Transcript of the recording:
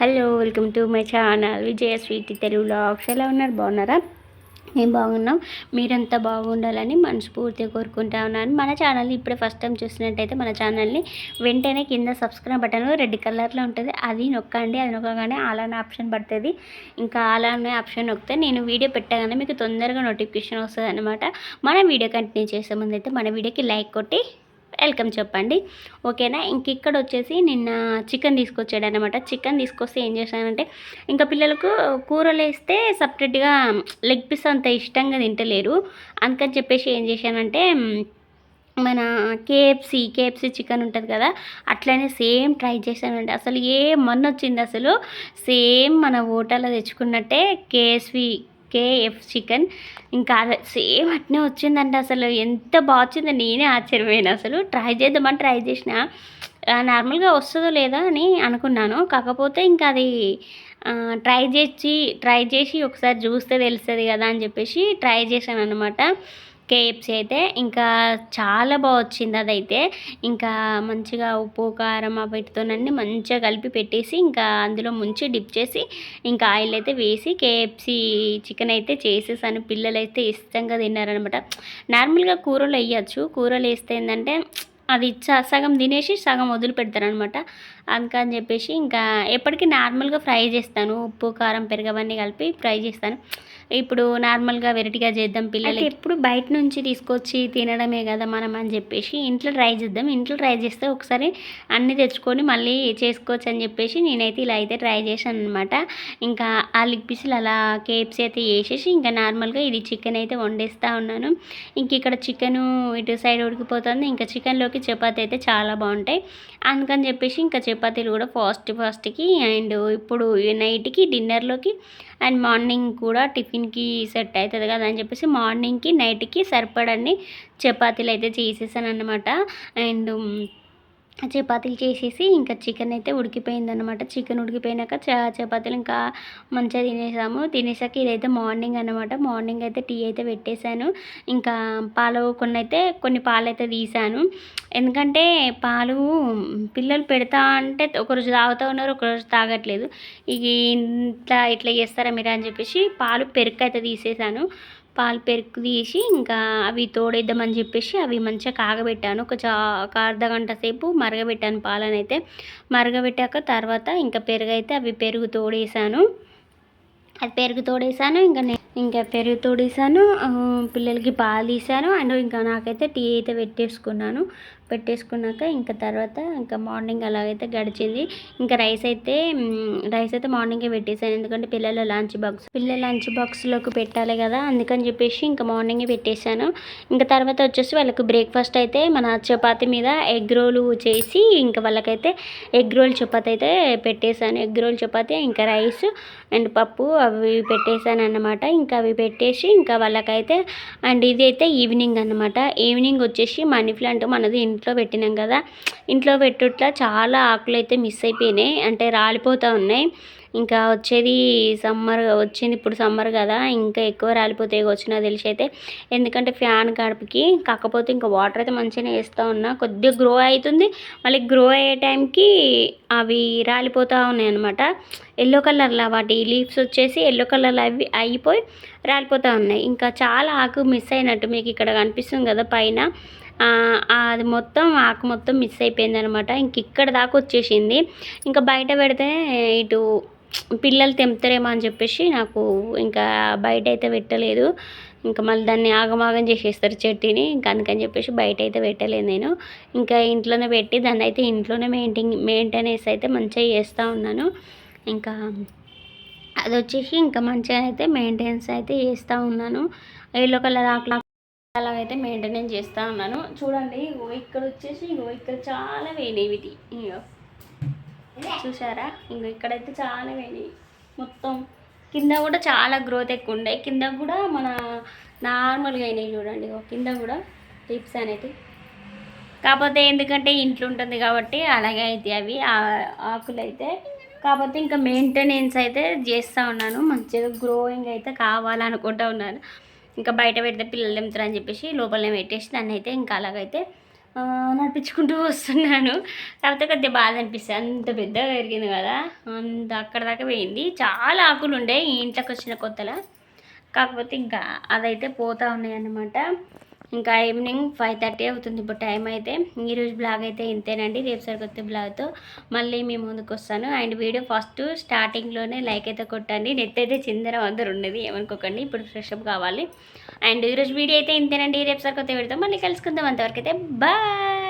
Hello welcome to my channel. Vijaya sweet Telugu blogs ఎలా ఉన్నారు? బాగున్నారా? మేము బాగున్నాం. మీరంతా బాగుండాలని మనస్ఫూర్తిగా కోరుకుంటా ఉన్నాను. మన ఛానల్ని ఇప్పుడే ఫస్ట్ టైం చూసినట్టయితే మన ఛానల్ని వెంటనే కింద సబ్స్క్రైబ్ బటన్ రెడ్ కలర్లో ఉంటుంది. అది నొక్కండి అది నొక్కగానే అలానే ఆప్షన్ పడుతుంది. ఇంకా అలానే ఆప్షన్ నొక్కితే నేను వీడియో పెట్టగానే మీకు తొందరగా నోటిఫికేషన్ వస్తుంది అనమాట మన వీడియో కంటిన్యూ చేసే ముందు అయితే మన వీడియోకి లైక్ కొట్టి వెల్కమ్ చెప్పండి. ఓకేనా? ఇంక ఇక్కడ వచ్చేసి నిన్న చికెన్ తీసుకొచ్చాడు అనమాట చికెన్ తీసుకొస్తే ఏం చేశానంటే ఇంకా పిల్లలకు కూరలు వేస్తే సపరేట్గా లెగ్ పీస్ అంత ఇష్టంగా తింటలేరు. అందుకని చెప్పేసి ఏం చేశానంటే మన కేఎఫ్సి కేఎఫ్సి చికెన్ ఉంటుంది కదా అట్లనే సేమ్ ట్రై చేశానండి. అసలు ఏ మొన్న వచ్చింది అసలు? సేమ్ మన హోటల్లో తెచ్చుకున్నట్టే కేఎస్వి కేఎఫ్ చికెన్ ఇంకా అదే సేమ్ అట్నే వచ్చిందండి అసలు. ఎంత బాగా నేనే ఆశ్చర్యపోయాను అసలు. ట్రై చేద్దామని ట్రై చేసిన. నార్మల్గా వస్తుందో లేదా అని అనుకున్నాను. కాకపోతే ఇంకా అది ట్రై చేసి ట్రై చేసి ఒకసారి చూస్తే తెలుస్తుంది కదా అని చెప్పేసి ట్రై చేశాను అనమాట కేఎఫ్సీ అయితే ఇంకా చాలా బాగా వచ్చింది అదైతే. ఇంకా మంచిగా ఉప్పు కారం ఆ వీటితోనన్నీ మంచిగా కలిపి పెట్టేసి ఇంకా అందులో ముంచి డిప్ చేసి ఇంకా ఆయిల్ అయితే వేసి కేఎఫ్సి చికెన్ అయితే చేసేసాను. పిల్లలు అయితే ఇష్టంగా తిన్నారనమాట నార్మల్గా కూరలు వేయచ్చు. కూరలు వేస్తే ఏంటంటే అది ఇచ్చా సగం తినేసి సగం వదిలిపెడతారనమాట అందుకని చెప్పేసి ఇంకా ఎప్పటికీ నార్మల్గా ఫ్రై చేస్తాను. ఉప్పు కారం పెరగవన్నీ కలిపి ఫ్రై చేస్తాను. ఇప్పుడు నార్మల్గా వెరైటీగా చేద్దాం పిల్లలకి. ఎప్పుడు బయట నుంచి తీసుకొచ్చి తినడమే కదా మనం అని చెప్పేసి ఇంట్లో ట్రై చేద్దాం. ఇంట్లో ట్రై చేస్తే ఒకసారి అన్నీ తెచ్చుకొని మళ్ళీ చేసుకోవచ్చు అని చెప్పేసి నేనైతే ఇలా అయితే ట్రై చేశాను అనమాట ఇంకా ఆ లిగ్ పీసులు అలా కేప్స్ అయితే వేసేసి ఇంకా నార్మల్గా ఇది చికెన్ అయితే వండేస్తూ ఉన్నాను. ఇంక ఇక్కడ చికెను ఇటు సైడ్ ఉడికిపోతుంది. ఇంకా చికెన్లోకి చపాతీ అయితే చాలా బాగుంటాయి. అందుకని చెప్పేసి ఇంకా చపాతీలు కూడా ఫాస్ట్ ఫాస్ట్కి అండ్ ఇప్పుడు నైట్కి డిన్నర్లోకి అండ్ మార్నింగ్ కూడా టిఫిన్కి సెట్ అవుతుంది కదా అని చెప్పేసి మార్నింగ్కి నైట్కి సరిపడని చపాతీలు అయితే చేసేసాను అనమాట అండ్ చపాతీలు చేసేసి ఇంకా చికెన్ అయితే ఉడికిపోయిందనమాట చికెన్ ఉడికిపోయినాక చ చపాతీలు ఇంకా మంచిగా తినేసాము. తినేసాక ఇదైతే మార్నింగ్ అనమాట మార్నింగ్ అయితే టీ అయితే పెట్టేశాను. ఇంకా పాలు కొన్ని అయితే కొన్ని పాలు అయితే తీసాను. ఎందుకంటే పాలు పిల్లలు పెడతా అంటే ఒకరోజు తాగుతూ ఉన్నారు ఒకరోజు తాగట్లేదు. ఇక ఇంత ఇట్లా చేస్తారా మీరు అని చెప్పేసి పాలు పెరుగు అయితే తీసేసాను. పాలు పెరుగు తీసి ఇంకా అవి తోడేద్దామని చెప్పేసి అవి మంచిగా కాగబెట్టాను. ఒక చా ఒక అర్ధ గంట సేపు మరగబెట్టాను పాలను అయితే మరగబెట్టాక తర్వాత ఇంకా పెరుగు అయితే అవి పెరుగు తోడేసాను. అది పెరుగు తోడేసాను ఇంకా నేను ఇంకా పెరుగు తోడేసాను పిల్లలకి పాలు తీసాను అండ్ ఇంకా నాకైతే టీ అయితే పెట్టేసుకున్నాను. పెట్టేసుకున్నాక ఇంకా తర్వాత ఇంకా మార్నింగ్ అలాగైతే గడిచింది. ఇంకా రైస్ అయితే రైస్ అయితే మార్నింగే పెట్టేసాను ఎందుకంటే పిల్లల లంచ్ బాక్స్ పిల్లల లంచ్ బాక్స్లోకి పెట్టాలి కదా అందుకని చెప్పేసి ఇంకా మార్నింగే పెట్టేశాను. ఇంకా తర్వాత వచ్చేసి వాళ్ళకి బ్రేక్ఫాస్ట్ అయితే మన చపాతి మీద ఎగ్ రోలు చేసి ఇంకా వాళ్ళకైతే ఎగ్ రోల్ చపాతి అయితే పెట్టేశాను. ఎగ్ రోల్ చపాతి ఇంకా రైస్ అండ్ పప్పు అవి పెట్టేశాను అన్నమాట ఇంకా ఇంకా అవి పెట్టేసి ఇంకా వాళ్ళకైతే అండ్ ఇది అయితే ఈవినింగ్ అన్నమాట. ఈవినింగ్ వచ్చేసి మనీ ప్లాంట్ మనది ఇంట్లో పెట్టినాం కదా. ఇంట్లో పెట్టుట్లా చాలా ఆకులు అయితే మిస్ అయిపోయినాయి. అంటే రాలిపోతూ ఉన్నాయి. ఇంకా వచ్చేది సమ్మర్ వచ్చింది ఇప్పుడు సమ్మర్ కదా ఇంకా ఎక్కువ రాలిపోతాయి వచ్చినా తెలిసి అయితే ఎందుకంటే ఫ్యాన్ గడపకి కాకపోతే ఇంకా వాటర్ అయితే మంచిగానే వేస్తూ ఉన్నా కొద్దిగా గ్రో అవుతుంది మళ్ళీ గ్రో అయ్యే టైంకి అవి రాలిపోతూ ఉన్నాయి అనమాట ఎల్లో కలర్లో వాటి లీవ్స్ వచ్చేసి ఎల్లో కలర్లో అవి అయిపోయి రాలిపోతూ ఉన్నాయి. ఇంకా చాలా ఆకు మిస్ అయినట్టు మీకు ఇక్కడ కనిపిస్తుంది కదా పైన. అది మొత్తం ఆకు మొత్తం మిస్ అయిపోయింది అనమాట ఇంక ఇక్కడ దాకా వచ్చేసింది. ఇంకా బయట పెడితే ఇటు పిల్లలు తెంపుతారేమో అని చెప్పేసి నాకు ఇంకా బయట అయితే పెట్టలేదు. ఇంకా మళ్ళీ దాన్ని ఆగమాగం చేసేస్తారు చెట్టుని ఇంకా అందుకని చెప్పేసి బయట అయితే పెట్టలేదు నేను. ఇంకా ఇంట్లోనే పెట్టి దాన్ని అయితే ఇంట్లోనే మెయింటైన్ మెయింటెనెన్స్ అయితే మంచిగా చేస్తూ ఉన్నాను. ఇంకా అది వచ్చేసి ఇంకా మంచిగా అయితే మెయింటెనెన్స్ అయితే చేస్తూ ఉన్నాను. ఎల్లో కలర్ ఆకులు అలాగైతే మెయింటెనెన్స్ చేస్తూ ఉన్నాను. చూడండి ఇక్కడ వచ్చేసి ఇక్కడ చాలా వేయినాయి ఇగో. చూసారా ఇంకా ఇక్కడైతే చాలా వేయినాయి మొత్తం కింద కూడా చాలా గ్రోత్ ఎక్కువ ఉండే. కింద కూడా మన నార్మల్గా అయినాయి చూడండి. కింద కూడా టిప్స్ అనేది. కాకపోతే ఎందుకంటే ఇంట్లో ఉంటుంది కాబట్టి అలాగే అయితే అవి. ఆకులు అయితే. కాకపోతే ఇంకా మెయింటెనెన్స్ అయితే చేస్తూ ఉన్నాను. మంచిగా గ్రోయింగ్ అయితే కావాలనుకుంటా ఉన్నాను. ఇంకా బయట పెడితే పిల్లలు తెంపుతారని చెప్పేసి లోపలనే పెట్టేసి దాన్ని అయితే ఇంకా అలాగైతే నడిపించుకుంటూ వస్తున్నాను. కాకపోతే కొద్దిగా బాధ అనిపిస్తుంది. అంత పెద్దగా పెరిగింది కదా. అంత అక్కడ దాకా పోయింది. చాలా ఆకులు ఉండే ఇంట్లోకి వచ్చిన కొత్తలో. కాకపోతే ఇంకా అదైతే పోతూ ఉన్నాయి అన్నమాట ఇంకా ఈవినింగ్ ఫైవ్ థర్టీ అవుతుంది. ఇప్పుడు టైం అయితే ఈరోజు బ్లాగ్ అయితే ఇంతేనండి. రేపు సరికొత్త బ్లాగ్తో మళ్ళీ మీ ముందుకు వస్తాను. అండ్ వీడియో ఫస్ట్ స్టార్టింగ్లోనే లైక్ అయితే కొట్టండి. నెట్ అయితే చిందర అందరు ఉన్నది. ఏమనుకోకండి. ఇప్పుడు ఫ్రెష్ అప్ కావాలి. అండ్ ఈరోజు వీడియో అయితే ఇంతేనండి. రేపు సరికొత్త వీడితో మళ్ళీ కలుసుకుందాం. అంతవరకు అయితే బాయ్!